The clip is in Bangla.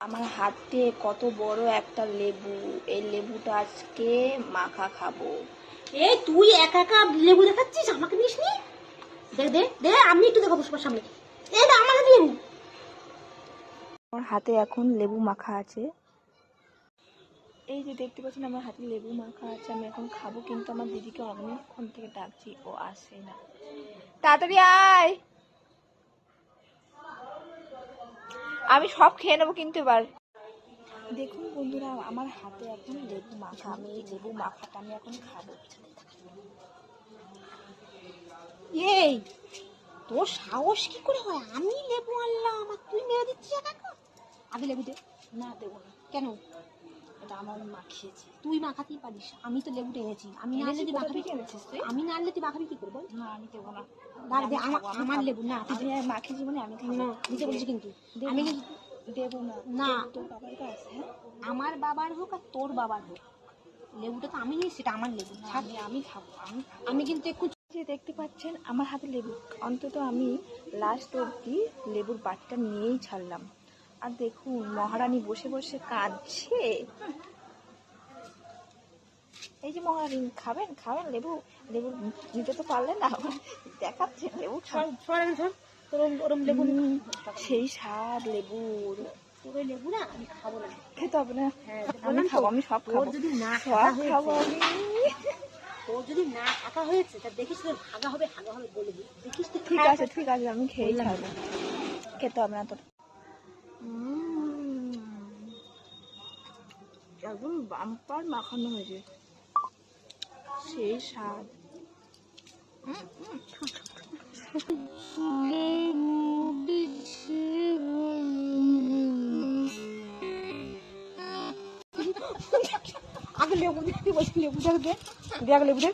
আমার হাতে কত বড় একটা লেবু। এই লেবুটা আজকে মাখা খাব। এ তুই একা একা লেবু দেখাচ্ছিস? আমাকে নিস নি দে দে দে আমি একটু দেখাবো সবার সামনে। এ দা আমার হাতে লেবু আমার হাতে এখন লেবু মাখা আছে। এই যে দেখতে পাচ্ছেন আমার হাতে লেবু মাখা আছে। আমি এখন খাব কিন্তু আমার দিদিকে অনেকক্ষণ থেকে ডাকছি ও আসে না। তাড়াতাড়ি আয়! আমি সব খেয়ে নেব কিন্তু এবার। দেখুন বন্ধুরা, আমার হাতে এখন লেবু মাখা, আমি এই লেবু মাখাটা আমি এখন খাব। এই, তোর সাহস কি করে হয়? আমি লেবু আনলাম, আর তুই মেয়ে দিচ্ছি একা? আগে লেবু দে। না, দেবো না। কেন? এটা আমার মাখিয়েছে তুই মাখাতেই পারিস আমি তো লেবুটা এনেছি আমি না আনলে তুই মাখাবি থেকে এনেছিস তুই? আমি না আনলে তুই মাখাবি কি করব? না আমি দেবো না। আমি আমার আমার লেবু না তুই আমি আর মাখি জীবনে আমি খাব। না দিতে বলছি কিন্তু? আমি দেবো না। না। তোর বাবার কাছে হ্যাঁ? আমার বাবার হোক আর তোর বাবার হোক। লেবুটা তো আমি নিই সেটা আমার লেবু। আমি আমি খাব আমি আমি কিন্তু একটু দেখতে পাচ্ছেন আমার হাতে লেবু। অন্তত আমি লাস্ট অবধি লেবুর বাটিটা নিয়েই ছাড়লাম। আর দেখুন মহারানী বসে বসে কাঁদছে। এই যে মহারানী খাবেন খাবেন লেবু লেবু নিতে তো পারলেন না আবার দেখাচ্ছেন লেবু লেবু সেই স্বাদ লেবু না আমি খাব না। খেতে হবে না। হ্যাঁ আমি খাব আমি সব তোর খাব। যদি না সব খাব হয়েছে আমি। তোর যদি না থাকা হয়েছে তা দেখিস তোর ভাগা হবে হাগা হবে বলবি দেখিস তুই ঠিক আছে ঠিক আছে আমি বললাম। খেতে হবে না তোর। একদম বাম্পার মাখানো হয়েছে। সেই স্বাদ। আগে লেবু দে তুই বলছি লেবু দে দে আগে লেবু দে